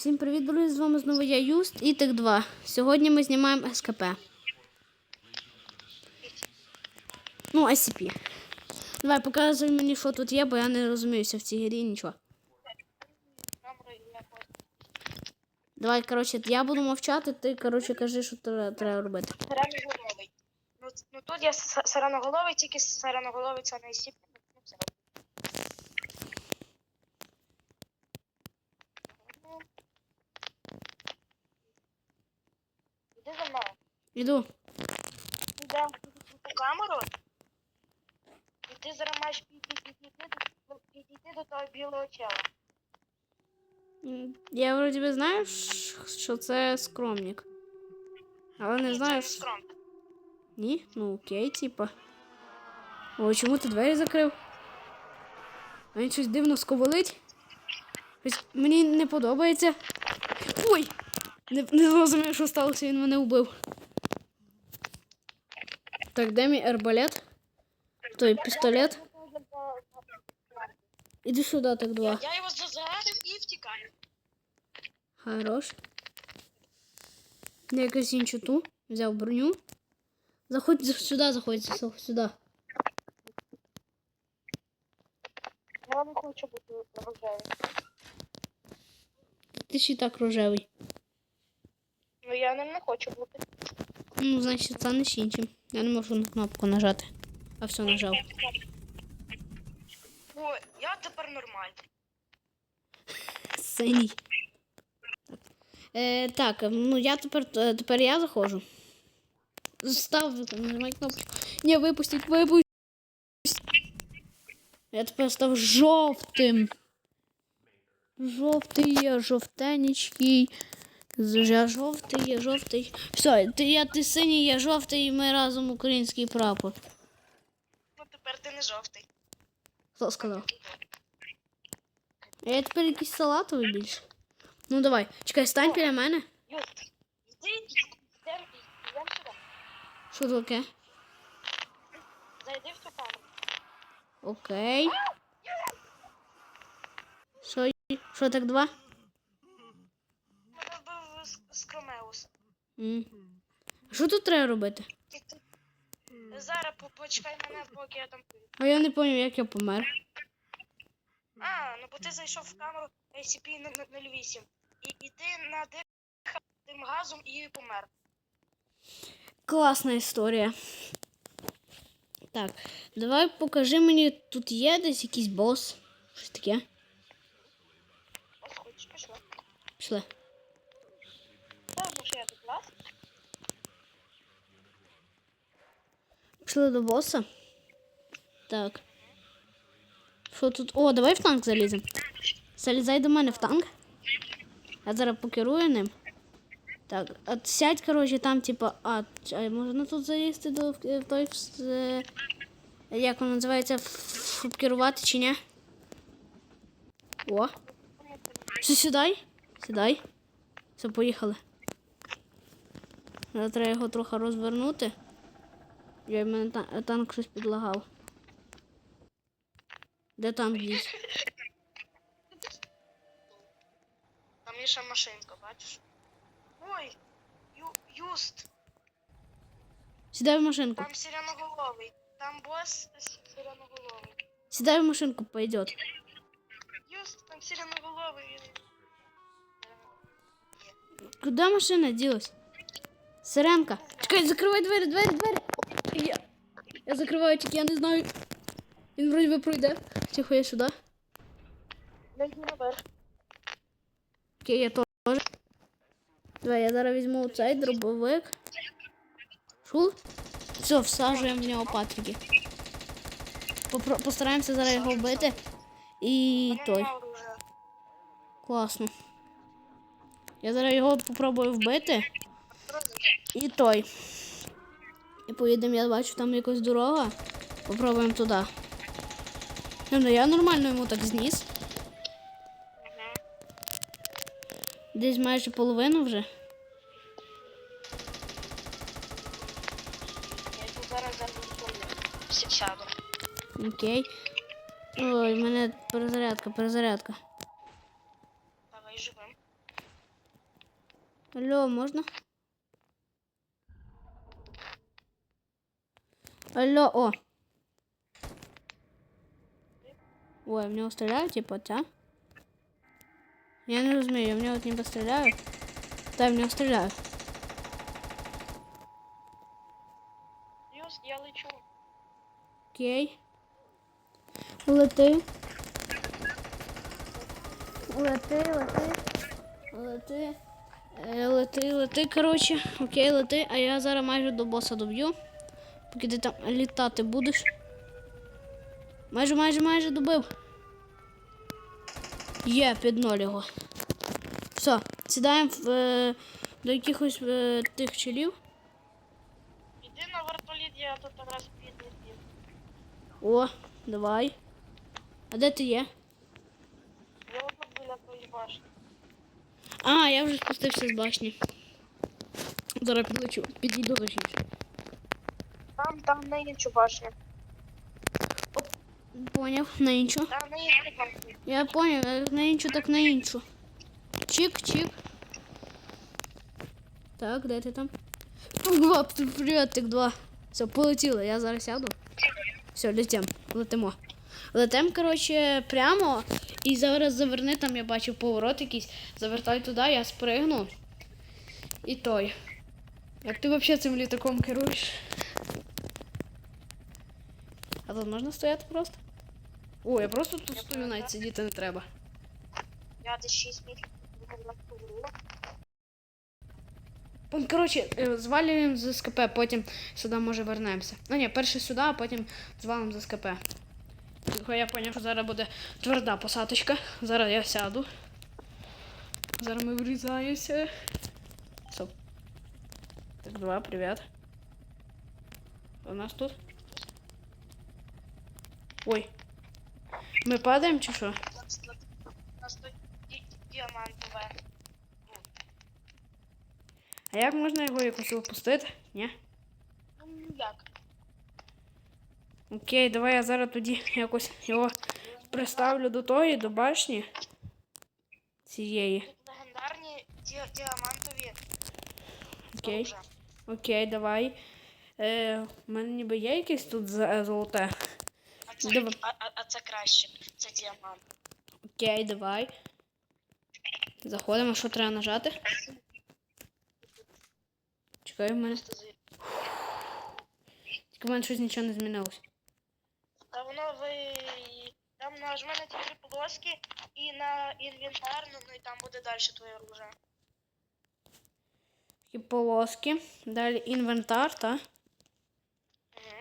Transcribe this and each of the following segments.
Всім привіт, друзі! З вами знову я Юст і Тик 2. Сьогодні ми знімаємо СКП. Ну, SCP. Давай, показуй мені, що тут є, бо я не розуміюся в цій грі нічого. Давай, коротше, я буду мовчати, ти, коротше, кажи, що тре- треба робити. Сиреноголовий. Ну, ну тут є с- сиреноголовий, тільки сиреноголовий це не сіп. Ну, все. Іди за мною. Іду. Іде у камеру. І ти зараз маєш підійти, до, того білого чела. Я вроді би знаю, що це скромник. Але не знаю. не. Ні? Ну окей, типа. О, чому ти двері закрив? А він щось дивно сковалить. Мені не подобається. Ой! Не, не зрозумів, що сталося, він мене вбив. Так, де мій арбалет? Той пістолет. Іди сюди, так два. Я його зазарив і втікаю. Хорош. Я якусь іншу ту. Взяв броню. Заходь за- сюди, заходь за- сюди. Я не хочу бути рожевим. Ти ще й так рожевий. Ну я ним не хочу бути. Ну, значить, станеш іншим. Я не можу на кнопку нажати. А все нажав. О, я тепер нормальний. Синій. Е, так, ну я тепер, е, тепер я заходжу. Став, нажимай кнопку. Ні, випустіть, випустіть. Я тепер став жовтим. Жовтий є, жовтенький. Я жовтий, я жовтий. Все, ти, я ти синій, я жовтий, і ми разом український прапор. Ну тепер ти не жовтий. Хто сказав? Я тепер якийсь салатовий більше. Ну давай, чекай, стань біля мене. Що таке? Зайди в цю камеру. Окей. Що, що так два? Мене вбив С- Скромеус. М. А Що тут треба робити? Ти- ти- Зараз почекай мене, поки я там. А я не пам'ятаю, як я помер. А, ну бо ти зайшов в камеру SCP-08. І, і ти надихав тим газом і помер. Класна історія. Так, давай покажи мені, тут є десь якийсь бос. Щось таке. Ось хочеш, пішла. Пішли. Та що я тут лаз? Пішли до боса. Так. Що тут? О, давай в танк заліземо. Залізай до мене в танк. Я зараз покерую ним. Так, от сядь, коротше, там, типа, а, а можна тут залізти до в той в- як воно називається, ф- чи ні? О. Все, сідай. Сідай. Все, поїхали. Треба його трохи розвернути. Я в мене та- танк щось підлагав. Де танк дійсь? Там є ще машинка, бачиш? Ой, ю, Юст, Сідай в машинку. там сиреноголовий. Там бос с- сиреноголовий. Сідай в машинку, пойдет. Юст, там сиреноголовий. він- Куди машина ділась? Сиренка. Чекай, закривай двері, двері, двері. Я, закриваю, тільки я не знаю. Він вроді би пройде. Тихо, я сюди. Окей, я теж. Давай, я зараз візьму цей дробовик. Шул. Все, всаджуємо в нього патрики. Попро- Постараємося зараз його вбити. І той. Класно. Я зараз його попробую вбити. І той. І поїдемо, я бачу, там якась дорога. Попробуємо туди. Ну, ну я нормально йому так зніс. Десь майже половину вже. Зараз сяду. Окей. Ой, в мене перезарядка, перезарядка. Давай живим. Алло, можна? Алло, о. Ой, в нього стріляють, типу, ця? Я не розумію, в нього ніби стріляють. Та в нього стріляють. Плюс я лечу. Окей. Лети. Лети, лети. Лети. Е, Лети, лети, коротше. Окей, лети, а я зараз майже до боса доб'ю. Поки ти там літати будеш. Майже, майже, майже добив. Є, під ноль його. Все, сідаємо в, е, до якихось е, тих челів. Іди на вертоліт, я тут раз підлетів. О, давай. А де ти є? Я отут біля твоєї башні. А, я вже спустився з башні. Зараз підлечу, підійду точніше. Там, там на іншу башню. Поняв, на іншу. Там на іншу башню. Я поняв, як на іншу, так на іншу. Чик, чик. Так, де ти там? Два, привіт, тих два. Все, полетіло, я зараз сяду. Все, летим, летимо. Летим, коротше, прямо. І зараз заверни, там я бачив поворот якийсь. Завертай туди, я спригну. І той. Як ти взагалі цим літаком керуєш? А тут можна стояти просто? О, я просто тут стою, навіть сидіти не треба. Я десь 6 місяців на куру. Ну, Коротше, е, звалюємо з СКП, потім сюди може вернемося. Ну ні, перше сюди, а потім звалимо з СКП. Я зрозумів, що зараз буде тверда посадочка. Зараз я сяду. Зараз ми врізаємося. Стоп. Так, два, привіт. У нас тут. Ой. Ми падаємо чи що? А як можна його якось опустити? Ні? Ну, як? Окей, давай я зараз тоді якось його приставлю до тої, до башні. Цієї. Легендарні ді- діамантові Окей. Окей, давай. Е, у мене ніби є якесь тут золоте. Давай. а, а, а це краще. Це діамант. Окей, давай. Заходимо, що треба нажати. Чекай, в мене. Тільки в мене щось нічого не змінилось. Та воно ви там нажми на ті три полоски і на інвентар, ну, і там буде далі твоє оружие. Такі полоски. Далі інвентар, так? Угу.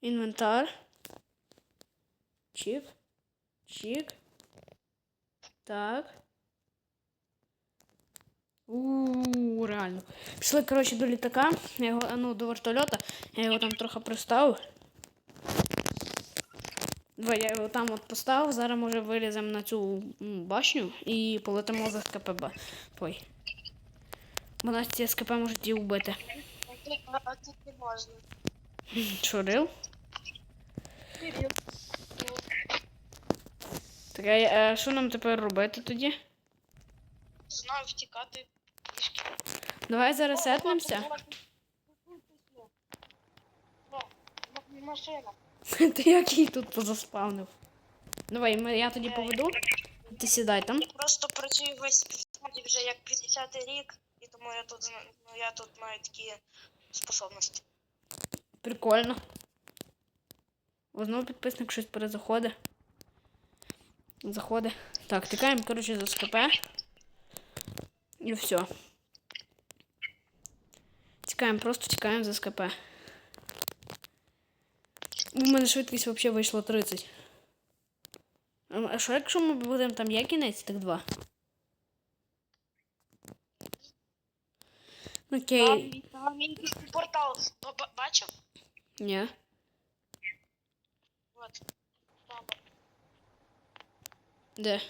Інвентар. Чик. Чик. Так. У, реально. Пішли, коротше, до літака. Я його, ну, до вертольота. Я його там трохи приставив. Давай, я його там от поставив. Зараз може виліземо на цю башню і полетимо за СКП. Ой. Бо нас ці СКП можуть і вбити. Тут, не можна. Чурил? Так, я- а що нам тепер робити тоді? Знаю втікати. пішки. Давай зараз сетнемося. Машина. Ти як її тут позаспавнив? Давай, ми- я тоді поведу. Ти сідай там. Я просто працюю весь сьогодні вже як 50 рік, і тому я тут зна- ну, я тут маю такі способності. Прикольно. О, знову підписник щось перезаходить. Заходить. Так, тікаємо, коротше, за СКП. І все. Тікаємо, просто тікаємо за СКП. У мене швидкість взагалі вийшла 30. А що якщо ми будемо там є кінець, так два? Окей. Там, портал. Ба- ба- Бачив? Ні. От. Де?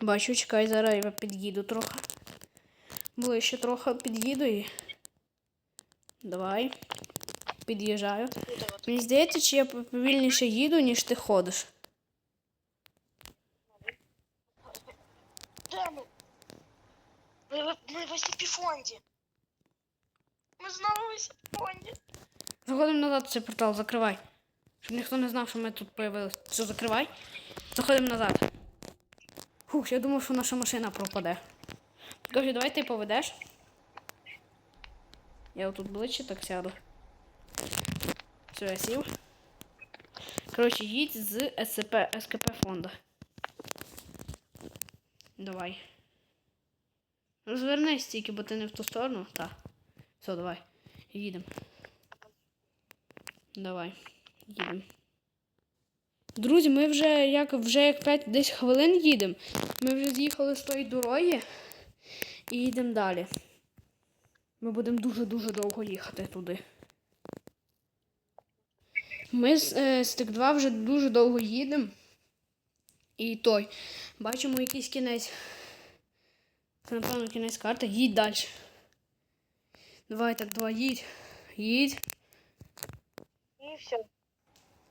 Бачу, чекай, зараз я під'їду трохи. Ближче трохи під'їду і. Давай. Під'їжджаю. Мені здається, чи я повільніше їду, ніж ти ходиш. Де ми? Ми, в- ми. Ми знову в SCP-фонді. Заходимо назад цей портал, закривай. Щоб ніхто не знав, що ми тут появилися. Все, закривай. Заходимо назад. Фух, я думав, що наша машина пропаде. Кажи, давай ти поведеш. Я отут ближче так сяду. Все, я сів. Коротше, їдь з СЦП, СКП фонду. Давай. Розвернись тільки, бо ти не в ту сторону. Так. Все, давай. Їдемо. Давай, їдемо. Друзі, ми вже як вже як 5 десь хвилин їдемо. Ми вже з'їхали з тої дороги і їдемо далі. Ми будемо дуже-дуже довго їхати туди. Ми з е, стик 2 вже дуже довго їдемо. І той. Бачимо якийсь кінець. Це, напевно, кінець карти. Їдь далі. Давай так, давай, їдь. Їдь. І все.